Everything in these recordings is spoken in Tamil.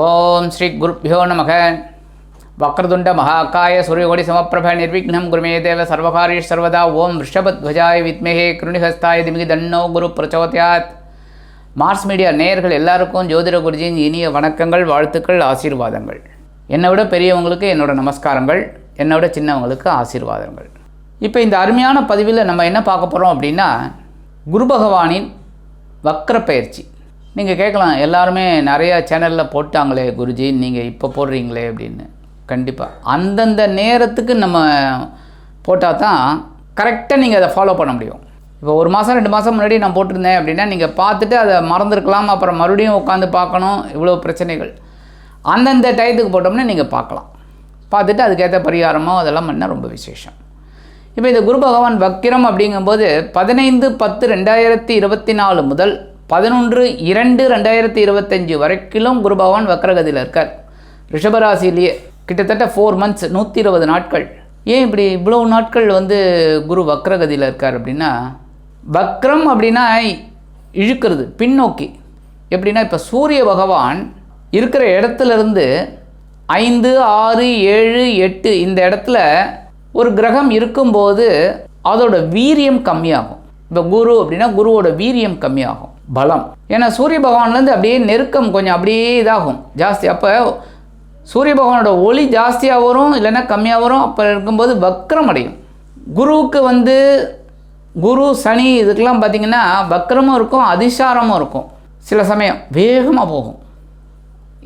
ஓம் ஸ்ரீ குருப்பியோ நமக. வக்ரதுண்ட மகாக்காய சூரியகோடி சமப்பிரப நிர்விக்னம் குருமே தேவ சர்வகாரீஷ் சர்வதா. ஓம் ரிஷபத்வஜாய வித்மேகே கிருணிஹஸ்தாய திமிகி தன்னோ குரு பிரச்சோதயாத். மார்ஸ் மீடியா நேயர்கள் எல்லாருக்கும் ஜோதிட குருஜியின் இனிய வணக்கங்கள் வாழ்த்துக்கள் ஆசீர்வாதங்கள். என்னை விட பெரியவங்களுக்கு என்னோட நமஸ்காரங்கள் என்னை விட சின்னவங்களுக்கு ஆசீர்வாதங்கள். இப்போ இந்த அருமையான பதிவில் நம்ம என்ன பார்க்க போகிறோம் அப்படின்னா குரு பகவானின் வக்ர பயிற்சி நீங்கள் கேட்கலாம் எல்லாருமே நிறையா சேனலில் போட்டாங்களே குருஜி நீங்கள் இப்போ போடுறீங்களே அப்படின்னு. கண்டிப்பாக அந்தந்த நேரத்துக்கு நம்ம போட்டால் தான் கரெக்டாக நீங்கள் அதை ஃபாலோ பண்ண முடியும். இப்போ ஒரு மாதம் ரெண்டு மாதம் முன்னாடி நான் போட்டிருந்தேன் அப்படின்னா நீங்கள் பார்த்துட்டு அதை மறந்துருக்கலாம். அப்புறம் மறுபடியும் உட்காந்து பார்க்கணும். இவ்வளோ பிரச்சனைகள். அந்தந்த டயத்துக்கு போட்டோம்னா நீங்கள் பார்க்கலாம். பார்த்துட்டு அதுக்கேற்ற பரிகாரமோ அதெல்லாம் பண்ணால் ரொம்ப விசேஷம். இப்போ இந்த குரு பகவான் வக்கிரம் அப்படிங்கும்போது பதினைந்து பத்து ரெண்டாயிரத்தி இருபத்தி நாலு முதல் பதினொன்று இரண்டு ரெண்டாயிரத்தி இருபத்தஞ்சு வரைக்கும் குரு பகவான் வக்ரகதியில் இருக்கார். ரிஷபராசிலேயே கிட்டத்தட்ட ஃபோர் மந்த்ஸ் நூற்றி இருபது நாட்கள். ஏன் இப்படி இவ்வளோ நாட்கள் வந்து குரு வக்ரகதியில் இருக்கார் அப்படின்னா வக்ரம் அப்படின்னா இழுக்கிறது பின்னோக்கி. எப்படின்னா இப்போ சூரிய பகவான் இருக்கிற இடத்துலேருந்து ஐந்து ஆறு ஏழு எட்டு இந்த இடத்துல ஒரு கிரகம் இருக்கும்போது அதோட வீரியம் கம்மியாகும். இப்போ குரு அப்படின்னா குருவோட வீரியம் கம்மியாகும். பலம். ஏன்னா சூரிய பகவான்லேருந்து அப்படியே நெருக்கம் கொஞ்சம் அப்படியே இதாகும். ஜாஸ்தி. அப்போ சூரிய பகவானோட ஒளி ஜாஸ்தியாக வரும் இல்லைன்னா கம்மியாக வரும். அப்போ இருக்கும்போது வக்ரம் அடையும். குருவுக்கு வந்து குரு சனி இதுக்கெல்லாம் பார்த்திங்கன்னா வக்ரமும் இருக்கும் அதிசாரமும் இருக்கும். சில சமயம் வேகமாக போகும்.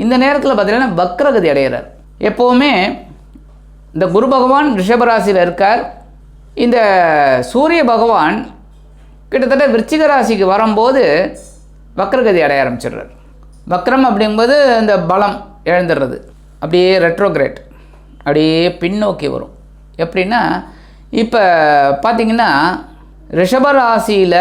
இந்த நேரத்தில் பார்த்தீங்கன்னா வக்ரகதி அடைகிறார். எப்போவுமே இந்த குரு பகவான் ரிஷபராசியில் இருக்கார். இந்த சூரிய பகவான் கிட்டத்தட்ட விருச்சிக ராசிக்கு வரும்போது வக்ரகதி அடைய ஆரம்பிச்சிடுறார். வக்ரம் அப்படிங்கும்போது இந்த பலம் இழந்துடுறது அப்படியே ரெட்ரோகிரேட் அப்படியே பின்னோக்கி வரும். எப்படின்னா இப்போ பார்த்தீங்கன்னா ரிஷபராசியில்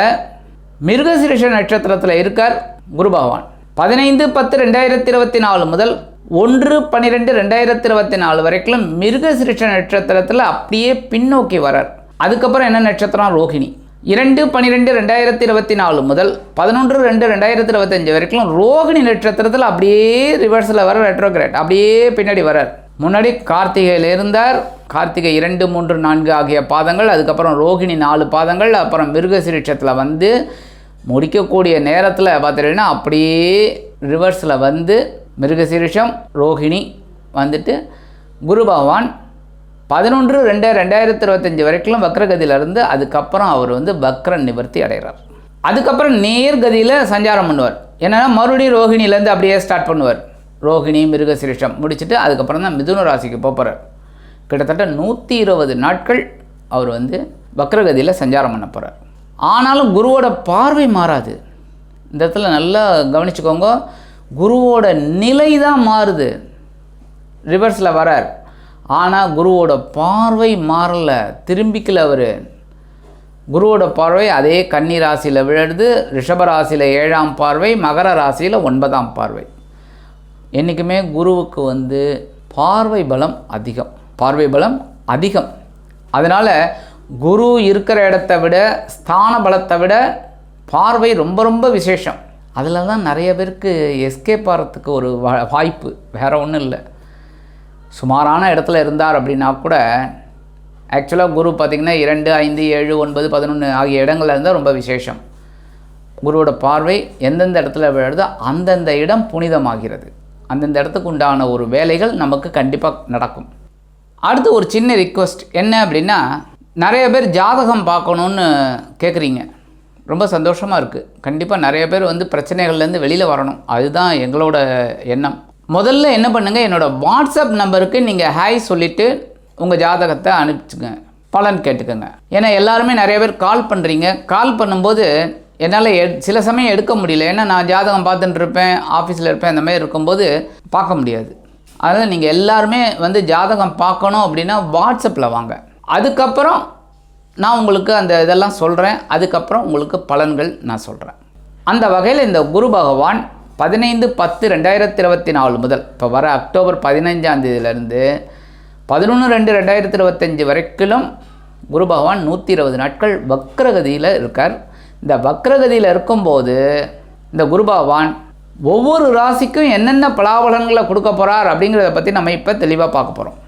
மிருகசிரிஷ நட்சத்திரத்தில் இருக்கார் குரு பகவான். பதினைந்து பத்து ரெண்டாயிரத்தி இருபத்தி நாலு முதல் ஒன்று பன்னிரெண்டு ரெண்டாயிரத்தி இருபத்தி நாலு வரைக்கும் மிருகசிரிஷ நட்சத்திரத்தில் அப்படியே பின்னோக்கி வரார். அதுக்கப்புறம் என்ன நட்சத்திரம்? ரோஹிணி இரண்டு பன்னிரெண்டு ரெண்டாயிரத்தி இருபத்தி நாலு முதல் பதினொன்று ரெண்டு ரெண்டாயிரத்தி இருபத்தஞ்சு வரைக்கும் ரோகிணி நட்சத்திரத்தில் அப்படியே ரிவர்ஸில் வர ரெட்ரோகிரேட் அப்படியே பின்னாடி வரார் முன்னாடி கார்த்திகையில் இருந்தார். கார்த்திகை இரண்டு மூன்று நான்கு ஆகிய பாதங்கள் அதுக்கப்புறம் ரோகிணி நாலு பாதங்கள் அப்புறம் மிருகசிரீட்சத்தில் வந்து முடிக்கக்கூடிய நேரத்தில் பார்த்துட்டீங்கன்னா அப்படியே ரிவர்ஸில் வந்து மிருகசீரிஷம் ரோஹிணி வந்துட்டு குரு பகவான் பதினொன்று ரெண்டு ரெண்டாயிரத்தி இருபத்தஞ்சி வரைக்கும் வக்ரகதியிலிருந்து அதுக்கப்புறம் அவர் வந்து வக்ர நிவர்த்தி அடைகிறார். அதுக்கப்புறம் நேர்கதியில் சஞ்சாரம் பண்ணுவார். என்னென்னா மறுபடியும் ரோஹிணியிலேருந்து அப்படியே ஸ்டார்ட் பண்ணுவார். ரோஹிணி மிருகசிரிஷம் முடிச்சுட்டு அதுக்கப்புறம் தான் மிதுன ராசிக்கு போகிறார் கிட்டத்தட்ட நூற்றி இருபது நாட்கள் அவர் வந்து வக்ரகதியில் சஞ்சாரம் பண்ண போகிறார் ஆனாலும் குருவோட பார்வை மாறாது. இந்த இடத்துல நல்லா கவனிச்சுக்கோங்க. குருவோட நிலை தான் மாறுது ரிவர்ஸில் வரார். ஆனால் குருவோட பார்வை மாறல. திரும்பிக்கல அவர். குருவோட பார்வை அதே கன்னி ராசியில் விழுது ரிஷபராசியில் ஏழாம் பார்வை மகர ராசியில் ஒன்பதாம் பார்வை. என்றைக்குமே குருவுக்கு வந்து பார்வை பலம் அதிகம். பார்வை பலம் அதிகம். அதனால் குரு இருக்கிற இடத்த விட ஸ்தான பலத்தை விட பார்வை ரொம்ப ரொம்ப விசேஷம். அதில் தான் நிறைய பேருக்கு எஸ்கேப் ஆகிறதுக்கு ஒரு வாய்ப்பு. வேறு ஒன்றும் இல்லை. சுமாரான இடத்துல இருந்தார் அப்படின்னா கூட ஆக்சுவலாக குரு பார்த்திங்கன்னா இரண்டு ஐந்து ஏழு ஒன்பது பதினொன்று ஆகிய இடங்கள்ல இருந்தால் ரொம்ப விசேஷம். குருவோட பார்வை எந்தெந்த இடத்துல விழுதோ அந்தந்த இடம் புனிதமாகிறது. அந்தந்த இடத்துக்கு உண்டான ஒரு வேலைகள் நமக்கு கண்டிப்பாக நடக்கும். அடுத்து ஒரு சின்ன ரிக்வஸ்ட் என்ன அப்படின்னா நிறைய பேர் ஜாதகம் பார்க்கணுன்னு கேட்குறீங்க ரொம்ப சந்தோஷமாக இருக்குது கண்டிப்பாக நிறைய பேர் வந்து பிரச்சனைகள்லேருந்து வெளியில் வரணும். அதுதான் எங்களோட எண்ணம். முதல்ல என்ன பண்ணுங்கள் என்னோடய வாட்ஸ்அப் நம்பருக்கு நீங்கள் ஹாய் சொல்லிவிட்டு உங்கள் ஜாதகத்தை அனுப்பிச்சுங்க. பலன் கேட்டுக்கோங்க. ஏன்னா எல்லாருமே நிறைய பேர் கால் பண்ணுறீங்க கால் பண்ணும்போது என்னால் எ சில சமயம் எடுக்க முடியல. ஏன்னா நான் ஜாதகம் பார்த்துட்டு இருப்பேன் ஆஃபீஸில் இருப்பேன் அந்த மாதிரி இருக்கும்போது பார்க்க முடியாது. அதனால் நீங்கள் எல்லாருமே வந்து ஜாதகம் பார்க்கணும் அப்படின்னா வாட்ஸ்அப்பில் வாங்க. அதுக்கப்புறம் நான் உங்களுக்கு அந்த இதெல்லாம் சொல்கிறேன் அதுக்கப்புறம் உங்களுக்கு பலன்கள் நான் சொல்கிறேன் அந்த வகையில் இந்த குரு பகவான் பதினைந்து பத்து ரெண்டாயிரத்தி இருபத்தி நாலு முதல். இப்போ வர அக்டோபர் பதினைஞ்சாம் தேதியிலேருந்து பதினொன்று ரெண்டு ரெண்டாயிரத்தி இருபத்தஞ்சி வரைக்கும் குரு பகவான் நூற்றி இருபது நாட்கள் வக்ரகதியில் இருக்கார். இந்த வக்ரகதியில் இருக்கும்போது இந்த குரு பகவான் ஒவ்வொரு ராசிக்கும் என்னென்ன பலாபலன்களை கொடுக்க போகிறார் அப்படிங்கிறத பற்றி நம்ம இப்போ தெளிவாக பார்க்க போகிறோம்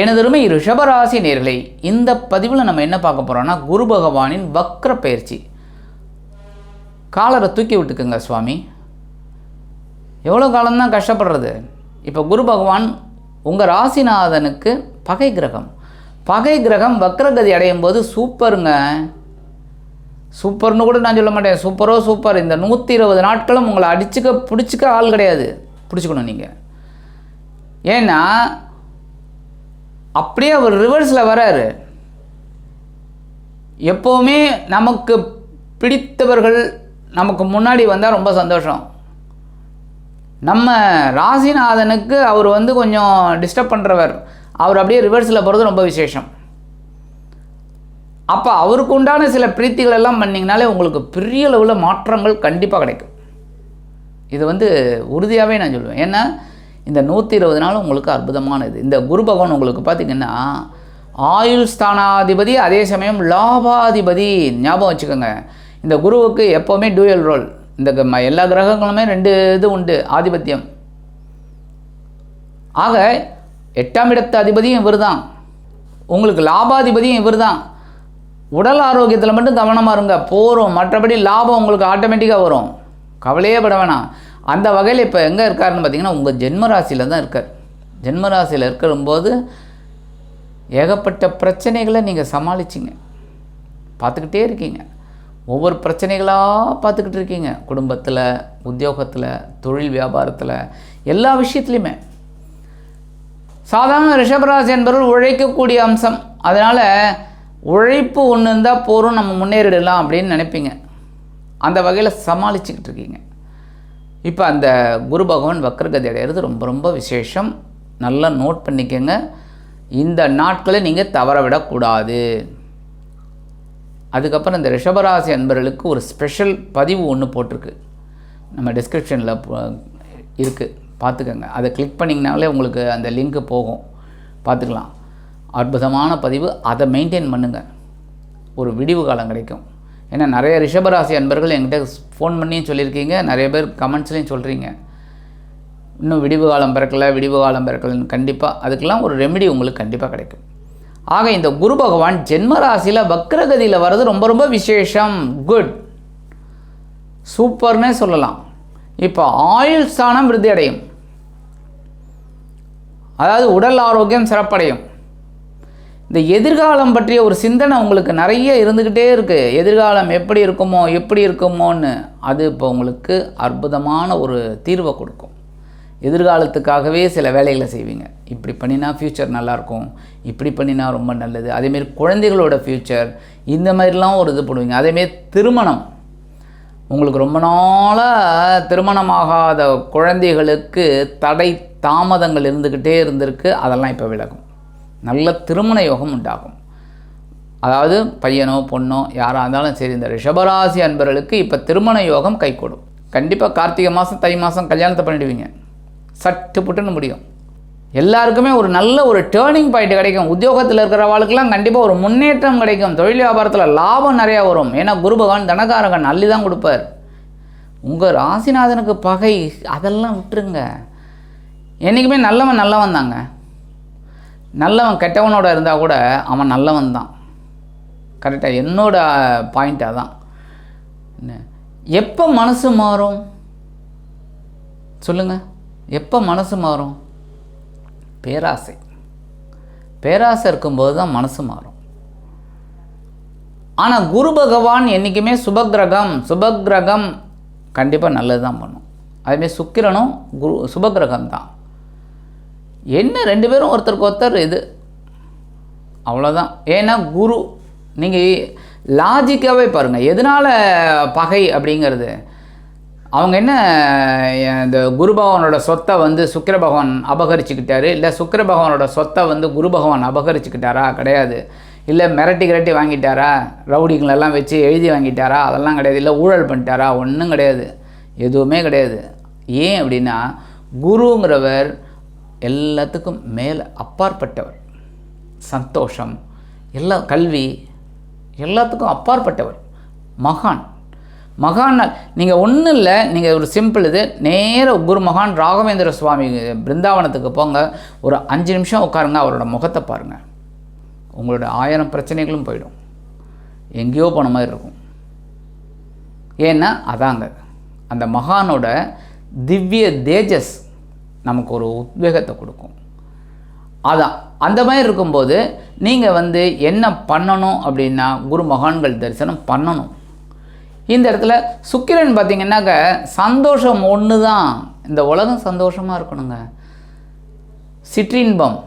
எனதருமை ரிஷபராசி நேர்களை இந்த பதிவில் நம்ம என்ன பார்க்க போகிறோம்னா குரு பகவானின் வக்ர பயிற்சி. காலரை தூக்கி விட்டுக்குங்க சுவாமி. எவ்வளோ காலம்தான் கஷ்டப்படுறது? இப்போ குரு பகவான் உங்கள் ராசிநாதனுக்கு பகை கிரகம். பகை கிரகம் வக்ரகதி அடையும் போது சூப்பருங்க. சூப்பர்னு கூட நான் சொல்ல மாட்டேன். சூப்பரோ சூப்பர். இந்த நூற்றி இருபது நாட்களும் உங்களை அடிச்சுக்க பிடிச்சிக்க ஆள் கிடையாது. பிடிச்சிக்கணும் நீங்கள் ஏன்னா அப்படியே அவர் ரிவர்ஸில் வராரு. எப்போவுமே நமக்கு பிடித்தவர்கள் நமக்கு முன்னாடி வந்தால் ரொம்ப சந்தோஷம். நம்ம ராசிநாதனுக்கு அவர் வந்து கொஞ்சம் டிஸ்டர்ப் பண்ணுறவர் அவர் அப்படியே ரிவர்ஸில் போகிறது ரொம்ப விசேஷம். அப்போ அவருக்கு உண்டான சில பிரீத்திகள் எல்லாம் பண்ணிங்கனாலே உங்களுக்கு பெரிய அளவில் மாற்றங்கள் கண்டிப்பாக கிடைக்கும். இது வந்து உறுதியாகவே நான் சொல்லுவேன் ஏன்னா இந்த நூற்றி இருபது நாள் உங்களுக்கு அற்புதமானது. இந்த குரு பகவான் உங்களுக்கு பார்த்திங்கன்னா ஆயுள் ஸ்தானாதிபதி அதே சமயம் லாபாதிபதி ஞாபகம் வச்சுக்கோங்க. இந்த குருவுக்கு எப்போவுமே டூயல் ரோல் இந்த க- எல்லா கிரகங்களுமே ரெண்டு இது உண்டு ஆதிபத்தியம். ஆக எட்டாம் இடத்து அதிபதியும் இவர் தான் உங்களுக்கு லாபாதிபதியும் இவர் தான் உடல் ஆரோக்கியத்தில் மட்டும் கவனமாக இருங்க போகிறோம் மற்றபடி லாபம் உங்களுக்கு ஆட்டோமேட்டிக்காக வரும். கவலையே பட வேணாம். அந்த வகையில் இப்போ எங்கே இருக்காருன்னு பார்த்தீங்கன்னா உங்கள் ஜென்மராசியில் தான் இருக்கார். ஜென்மராசியில் இருக்கிறம்போது ஏகப்பட்ட பிரச்சனைகளை நீங்கள் சமாளிச்சிங்க. பார்த்துக்கிட்டே இருக்கீங்க. ஒவ்வொரு பிரச்சனைகளாக பார்த்துக்கிட்டு இருக்கீங்க. குடும்பத்தில் உத்தியோகத்தில் தொழில் வியாபாரத்தில் எல்லா விஷயத்துலையுமே சாதாரண ரிஷபராசி என்பவர்கள் உழைக்கக்கூடிய அம்சம். அதனால் உழைப்பு ஒன்று இருந்தால் போரும் நம்ம முன்னேறிடலாம் அப்படின்னு நினைப்பீங்க. அந்த வகையில் சமாளிச்சுக்கிட்டு இருக்கீங்க. இப்போ அந்த குரு பகவான் வக்ரகதி அடையிறது ரொம்ப ரொம்ப விசேஷம். நல்லா நோட் பண்ணிக்கோங்க. இந்த நாட்களை நீங்கள் தவற விடக்கூடாது. அதுக்கப்புறம் இந்த ரிஷபராசி அன்பர்களுக்கு ஒரு ஸ்பெஷல் பதிவு ஒன்று போட்டிருக்கு. நம்ம டிஸ்கிரிப்ஷனில் இருக்குது பார்த்துக்கோங்க. அதை கிளிக் பண்ணிங்கனாலே உங்களுக்கு அந்த லிங்க்கு போகும். பார்த்துக்கலாம். அற்புதமான பதிவு. அதை மெயின்டைன் பண்ணுங்கள் ஒரு விடிவு காலம் கிடைக்கும். ஏன்னா நிறைய ரிஷபராசி அன்பர்கள் என்கிட்ட ஃபோன் பண்ணியும் சொல்லியிருக்கீங்க. நிறைய பேர் கமெண்ட்ஸ்லேயும் சொல்கிறீங்க இன்னும் விடிவு காலம் பிறக்கல விடிவு காலம் பிறக்கலன்னு கண்டிப்பாக அதுக்கெல்லாம் ஒரு ரெமெடி உங்களுக்கு கண்டிப்பாக கிடைக்கும். ஆக இந்த குரு பகவான் ஜென்மராசியில் வக்ரகதியில் வர்றது ரொம்ப ரொம்ப விசேஷம். குட் சூப்பர்னே சொல்லலாம். இப்போ ஆயுள் ஸ்தானம் விருத்தி அடையும். அதாவது உடல் ஆரோக்கியம் சிறப்படையும். இந்த எதிர்காலம் பற்றிய ஒரு சிந்தனை உங்களுக்கு நிறைய இருந்துக்கிட்டே இருக்குது எதிர்காலம் எப்படி இருக்குமோ எப்படி இருக்குமோன்னு அது இப்போ உங்களுக்கு அற்புதமான ஒரு தீர்வை கொடுக்கும். எதிர்காலத்துக்காகவே சில வேலைகளை செய்வீங்க. இப்படி பண்ணினா ஃப்யூச்சர் நல்லாயிருக்கும் இப்படி பண்ணினா ரொம்ப நல்லது. அதேமாரி குழந்தைகளோட ஃப்யூச்சர் இந்த மாதிரிலாம் ஒரு இது பண்ணுவீங்க அதேமாரி திருமணம். உங்களுக்கு ரொம்ப நாளாக திருமணமாகாத குழந்தைகளுக்கு தடை தாமதங்கள் இருந்துக்கிட்டே இருந்திருக்கு. அதெல்லாம் இப்போ விலகும். நல்ல திருமண யோகம் உண்டாகும். அதாவது பையனோ பொண்ணோ யாராக இருந்தாலும் சரி இந்த ரிஷபராசி அன்பர்களுக்கு இப்போ திருமண யோகம் கைகூடும். கண்டிப்பாக கார்த்திகை மாதம் தை மாதம் கல்யாணத்தை பண்ணிடுவீங்க. சட்டு புட்டுன்னு முடியும். எல்லாருக்குமே ஒரு நல்ல ஒரு டேர்னிங் பாயிண்ட் கிடைக்கும். உத்தியோகத்தில் இருக்கிறவாளுக்கெல்லாம் கண்டிப்பாக ஒரு முன்னேற்றம் கிடைக்கும். தொழில் வியாபாரத்தில் லாபம் நிறையா வரும். ஏன்னா குரு பகவான் தனகாரகன் அள்ளி தான் கொடுப்பார். உங்கள் ராசிநாதனுக்கு பகை அதெல்லாம் விட்டுருங்க. என்றைக்குமே நல்லவன் நல்லவன் தாங்க. நல்லவன் கெட்டவனோட இருந்தால் கூட அவன் நல்லவன் தான். கரெக்டாக என்னோட பாயிண்ட்டாக தான் என்ன? எப்போ மனசு மாறும்? சொல்லுங்கள் எப்போ மனசு மாறும்? பேராசை. பேராசை இருக்கும்போது தான் மனசு மாறும். ஆனால் குரு பகவான் என்றைக்குமே சுபக்கிரகம் சுபக்கிரகம் கண்டிப்பாக நல்லது தான் பண்ணும். அதேமாரி சுக்கிரனும் குரு சுபக்கிரகம் தான். என்ன ரெண்டு பேரும் ஒருத்தருக்கு ஒருத்தர் இது. அவ்வளோதான் ஏன்னா குரு நீங்கள் லாஜிக்காகவே பாருங்கள் எதனால் பகை அப்படிங்கிறது? அவங்க என்ன இந்த குரு பகவானோட சொத்தை வந்து சுக்கர பகவான் அபகரிச்சுக்கிட்டாரு? இல்லை சுக்கிர பகவானோட சொத்தை வந்து குரு பகவான் அபகரிச்சுக்கிட்டாரா? கிடையாது. இல்லை மிரட்டி கிரட்டி வாங்கிட்டாரா? ரவுடிங்களெல்லாம் வச்சு எழுதி வாங்கிட்டாரா? அதெல்லாம் கிடையாது. இல்லை ஊழல் பண்ணிட்டாரா? ஒன்றும் கிடையாது. எதுவுமே கிடையாது. ஏன் அப்படின்னா குருங்கிறவர் எல்லாத்துக்கும் மேலே அப்பாற்பட்டவர். சந்தோஷம் எல்லா கல்வி எல்லாத்துக்கும் அப்பாற்பட்டவர். மகான். மகான் நீங்கள் ஒன்றும் இல்லை நீங்கள் ஒரு சிம்பிள் இது நேர குரு மகான் ராகவேந்திர சுவாமி பிருந்தாவனத்துக்கு போங்க ஒரு அஞ்சு நிமிஷம் உட்காருங்க அவரோட முகத்தை பாருங்கள் உங்களோட ஆயிரம் பிரச்சனைகளும் போயிடும். எங்கேயோ போன மாதிரி இருக்கும். ஏன்னா அதாங்க. அந்த மகானோட திவ்ய தேஜஸ் நமக்கு ஒரு உத்வேகத்தை கொடுக்கும். அதான் அந்த மாதிரி இருக்கும்போது நீங்கள் வந்து என்ன பண்ணணும் அப்படின்னா குரு மகான்கள் தரிசனம் பண்ணணும். இந்த இடத்துல சுக்கிரன் பார்த்தீங்கன்னாக்க சந்தோஷம் ஒன்று தான் இந்த உலகம் சந்தோஷமாக இருக்கணுங்க. சிற்றின்பம்.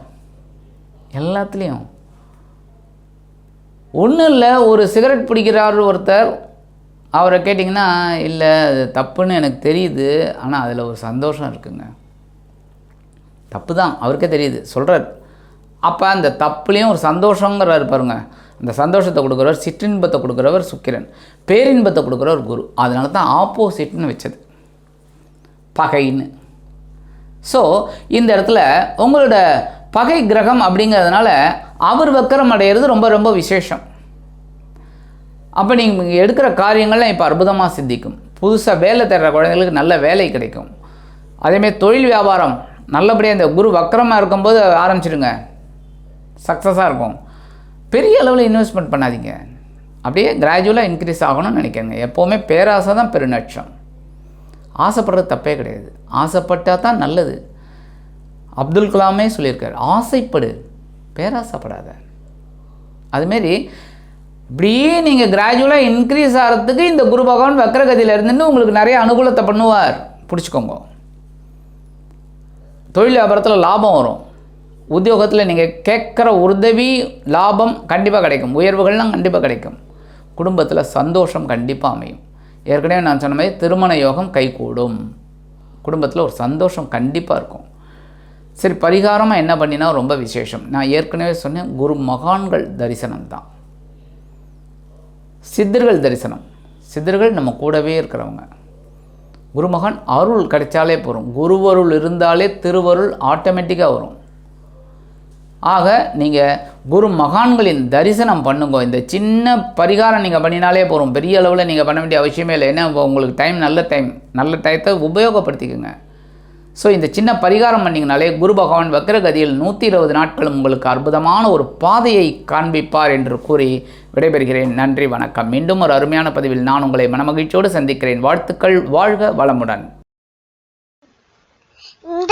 எல்லாத்துலேயும். ஒன்றும் இல்லை ஒரு சிகரெட் பிடிக்கிறார் ஒருத்தர். அவரை கேட்டிங்கன்னா இல்லை அது தப்புன்னு எனக்கு தெரியுது. ஆனால் அதில் ஒரு சந்தோஷம் இருக்குங்க. தப்பு தான் அவருக்கே தெரியுது. சொல்கிறார் அப்போ அந்த தப்புலேயும் ஒரு சந்தோஷங்கிறாரு பாருங்கள் அந்த சந்தோஷத்தை கொடுக்குறவர் சிற்றின்பத்தை கொடுக்குறவர் சுக்கிரன் பேரின்பத்தை கொடுக்குறவர் குரு. அதனால தான் ஆப்போசிட்னு வச்சது. பகைன்னு. ஸோ இந்த இடத்துல உங்களோட பகை கிரகம் அப்படிங்கிறதுனால அவர் வக்கரம் அடையிறது ரொம்ப ரொம்ப விசேஷம். அப்போ நீங்கள் எடுக்கிற காரியங்கள்லாம் இப்போ அற்புதமாக சித்திக்கும். புதுசாக வேலை தேடுற குழந்தைங்களுக்கு நல்ல வேலை கிடைக்கும். அதேமாதிரி தொழில் வியாபாரம் நல்லபடியாக இந்த குரு வக்கரமாக இருக்கும்போது ஆரம்பிச்சிடுங்க. சக்ஸஸாக இருக்கும். பெரிய அளவில் இன்வெஸ்ட்மெண்ட் பண்ணாதீங்க. அப்படியே கிராஜுவலாக இன்க்ரீஸ் ஆகணும்னு நினைக்கிறேங்க எப்போவுமே பேராசை தான் பெருநட்சம். ஆசைப்படுறது தப்பே கிடையாது. ஆசைப்பட்டால் தான் நல்லது. அப்துல் கலாமே சொல்லியிருக்கார் ஆசைப்படு பேராசைப்படாத. அதுமாரி இப்படியே நீங்கள் கிராஜுவலாக இன்க்ரீஸ் ஆகிறதுக்கு இந்த குரு பகவான் வக்கரகதியில் இருந்துன்னு உங்களுக்கு நிறைய அனுகூலத்தை பண்ணுவார். பிடிச்சிக்கோங்க. தொழில் வியாபாரத்தில் லாபம் வரும். உத்தியோகத்தில் நீங்கள் கேட்குற உதவி லாபம் கண்டிப்பாக கிடைக்கும். உயர்வுகள்லாம் கண்டிப்பாக கிடைக்கும். குடும்பத்தில் சந்தோஷம் கண்டிப்பாக அமையும். ஏற்கனவே நான் சொன்ன மாதிரி திருமண யோகம் கைகூடும். குடும்பத்தில் ஒரு சந்தோஷம் கண்டிப்பாக இருக்கும். சரி பரிகாரமாக என்ன பண்ணினா ரொம்ப விசேஷம். நான் ஏற்கனவே சொன்னேன் குரு மகான்கள் தரிசனம் தான். சித்தர்கள் தரிசனம். சித்தர்கள் நம்ம கூடவே இருக்கிறவங்க. குருமகான் அருள் கிடைச்சாலே போதும். குருவருள் இருந்தாலே திருவருள் ஆட்டோமேட்டிக்காக வரும். ஆக நீங்கள் குரு மகான்களின் தரிசனம் பண்ணுங்க. இந்த சின்ன பரிகாரம் நீங்கள் பண்ணினாலே போகிறோம் பெரிய அளவில் நீங்கள் பண்ண வேண்டிய அவசியமே இல்லை. ஏன்னா உங்களுக்கு டைம் நல்ல டைம் நல்ல டயத்தை உபயோகப்படுத்திக்கோங்க. ஸோ இந்த சின்ன பரிகாரம் பண்ணிங்கனாலே குரு பகவான் வக்ரகதியில் நூற்றி இருபது நாட்களும் உங்களுக்கு அற்புதமான ஒரு பாதையை காண்பிப்பார் என்று கூறி விடைபெறுகிறேன். நன்றி வணக்கம். மீண்டும் ஒரு அருமையான பதிவில் நான் உங்களை மனமகிழ்ச்சியோடு சந்திக்கிறேன். வாழ்த்துக்கள் வாழ்க வளமுடன்.